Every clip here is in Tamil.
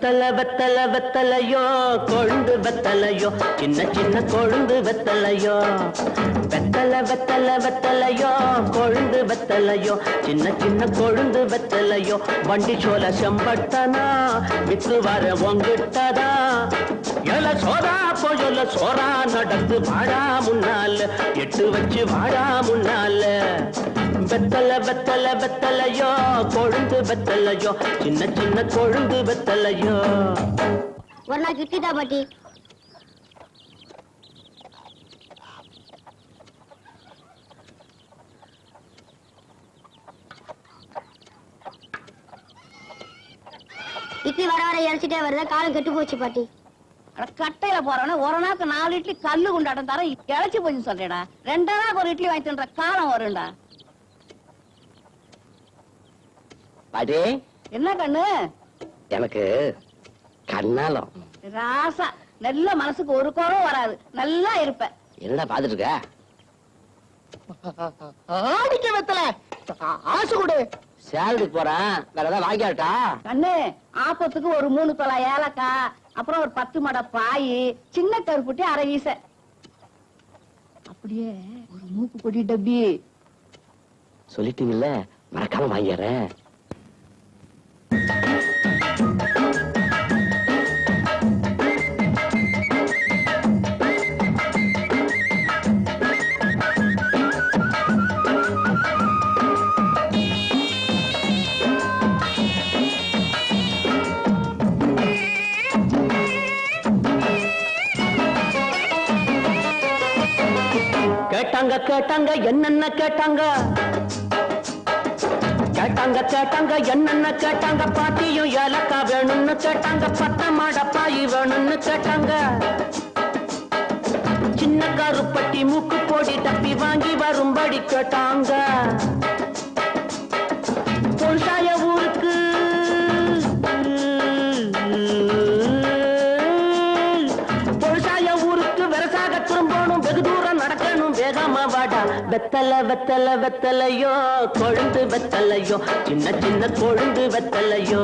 வெத்தல வெத்தல வெத்தலையோ கொழுந்து வெத்தலையோ சின்ன சின்ன கொழுந்து வெத்தலையோ. வெத்தல வெத்தல வெத்தலையோ கொழுந்து வெத்தலையோ சின்ன சின்ன கொழுந்து வெத்தலையோ. வண்டி சோல செம்பட்டனா வித்து வர ஒங்கிட்டதா? எல சோதா போயல சோறா நடந்து வாடா முன்னால எட்டு வச்சு வாடா முன்னால. வெத்தல வெத்தல வெத்தலையோ கொழுந்து வெத்தலையோ சின்ன சின்ன கொழுந்து வெத்தலையோ. ஒரு நாள் கிட்டிதா பாட்டி. இட்லி வர வர இறைச்சிட்டே வருதா? காலம் கெட்டு போச்சு பாட்டி. அட கட்டையில போறவன ஒரு நாக்கு நாலு இட்லி கல்லு குண்டாட்டம் தர இழைச்சி போச்சு சொல்றேடா ரெண்டா நாக்கு ஒரு இட்லி வாங்கி தின்ற காலம் வரும்டா. பாட்டி. என்ன கண்ணு? எனக்கு கண்ணாலம். ராசா. நல்ல மனசுக்கு ஒரு குறவும் வராது. நல்லா இருப்ப. என்னடா பாத்துட்டு இருக்க ஆடிக்க வெத்தல. ஆசை கொடு. சேலரிக்கு போறேன். வேற ஏதாவது வாங்கியாட்டா கண்ணு ஆப்பத்துக்கு ஒரு மூணு தொலை ஏலக்காய் அப்புறம் ஒரு பத்து மட பாய் சின்ன கருப்புட்டி அரை வீச அப்படியே ஒரு மூக்கு பொடி டப்பி. சொல்லிட்டீங்கல்ல மறக்காம வாங்கிடுறேன் கேட்டாங்க கேட்டாங்க என்னென்ன கேட்டாங்க? கேட்டாங்க கேட்டாங்க என்னென்ன கேட்டாங்க? பாட்டியும் ஏலக்கா வேணும்னு கேட்டாங்க பத்த மாடப்பாயி வேணும்னு கேட்டாங்க. சின்ன கருப்பட்டி மூக்கு போடி தப்பி வாங்கி வரும்படி கேட்டாங்க. வெத்தல வெத்தல வெத்தலையோ கொழுந்து வெத்தலையோ சின்ன சின்ன கொழுந்து வெத்தலையோ.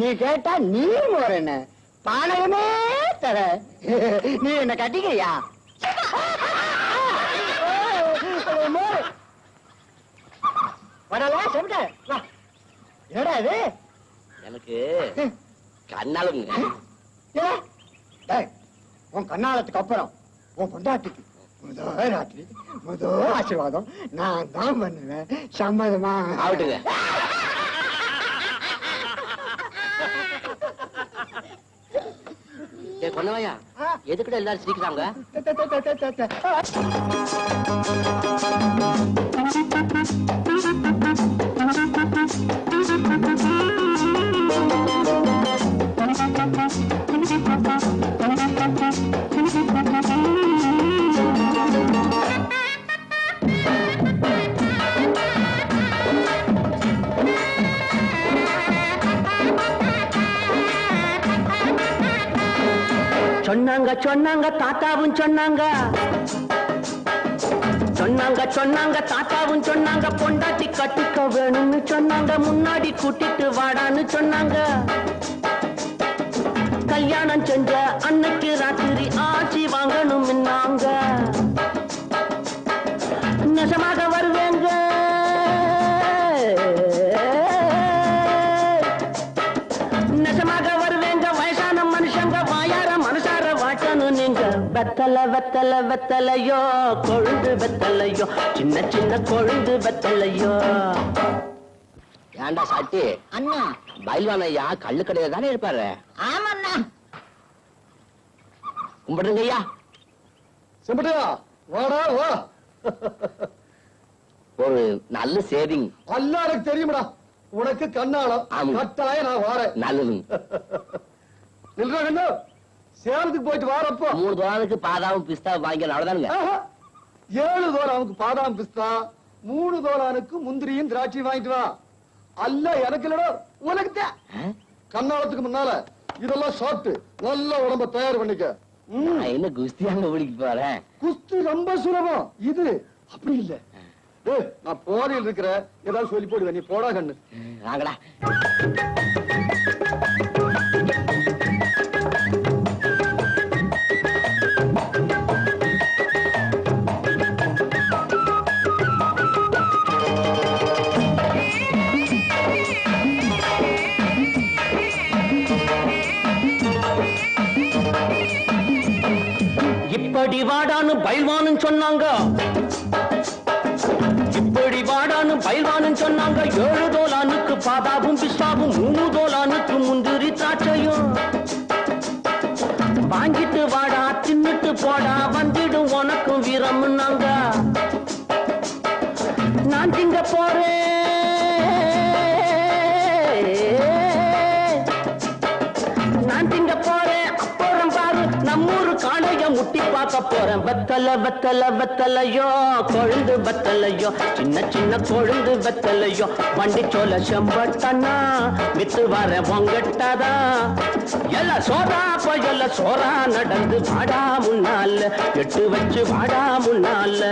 நீ கேட்டா நீ என்ன? பானகமே தர. நீ என்ன கட்டிக்கையா வரல செவிட்ட வா. என்னடா இது? எனக்கு டேய், உன் கண்ணாலத்துக்கு அப்புறம் உன் பொண்டாட்டிக்கு முத ராத்திரி முத ஆசீர்வாதம். நான் தான் பண்ணுவேன். சம்மதமா? ஆகட்டுங்க. கொன்னவையா எதுக்குடா எல்லாரும் சிரிக்கிறாங்க? சொன்னாங்க சொன்னாங்க தாத்தாவும் சொன்னாங்க. சொன்னாங்க சொன்னாங்க தாத்தாவும் சொன்னாங்க பொண்டாட்டி கட்டிக்க வேணும்னு சொன்னாங்க முன்னாடி கூட்டிட்டு வாடான்னு சொன்னாங்க. கல்யாணம் செஞ்ச அன்னைக்கு ராத்திரி ஆட்சி வாங்கணும் நாங்க நெசமாக வெத்தல வெத்தல வெத்தலையோ கொழுந்து வெத்தலையோ சின்ன சின்ன கொழுந்து வெத்தலையோ. ஏன்டா சாட்டி? அண்ணா. பயில்வான் ஐயா கள்ளு கடையில தானே இருப்பாரு? ஆமாண்ணா. கும்பிடுங்க ஐயா. செம்பட்டியா வாடா வா. ஒரு நல்ல சேவிங். எல்லாம் எனக்கு தெரியுமடா. உனக்கு கண்ணாலம் ஆமா. கட்டாயம் நான் வாரேன். நல்லதுங்க நில்றா கண்ணு சேலத்துக்கு போயிட்டு வாரப்போ மூணு தோழனுக்கு பாதாவும் பிஸ்தாவும் வாங்கி அவ்வளவுதானுங்க. ஏழு தோலானுக்கு பாதாம் பிஸ்தா மூணு தோலானுக்கு முந்திரியும் திராட்சையும் வாங்கிட்டு வா. அல்ல எனக்கு இல்லடா உனக்கு தான்? கண்ணாலத்துக்கு முன்னால இதெல்லாம் சாப்பிட்டு நல்ல உடம்ப தயார் பண்ணிக்க. என்ன குஸ்தியாங்க ஓடிக்கு போறேன்? குஸ்தி ரொம்ப சுலபம். இது அப்படி இல்ல. நான் போதையில் இருக்கிற ஏதாவது சொல்லி போடுவேன். நீ போடா கண்ணு. வாங்கடா. இப்படி வாடான்னு பயில்வானு சொன்னாங்க. இப்படி வாடான்னு பயில்வானு சொன்னாங்க. ஏழு தோலானுக்கு பாதாவும் பிஸ்தாவும் மூணு தோலானுக்கு முந்திரி திராட்சையும். வாங்கிட்டு வாடா தின்னுட்டு போடா வந்துடும் உனக்கும் வீரம்னாங்க. நான் திங்க போறேன். போறேன். வத்தல வத்தல வத்தலையோ கொழுந்து வத்தலையோ சின்ன சின்ன கொழுந்து வத்தலையோ வண்டி சோல செம்பட்டனா வித்து வர பொங்கட்டதா? எல்லாம் சோறா பயல சோறா நடந்து வாடா முன்னால எட்டு வச்சு வாடா முன்னால.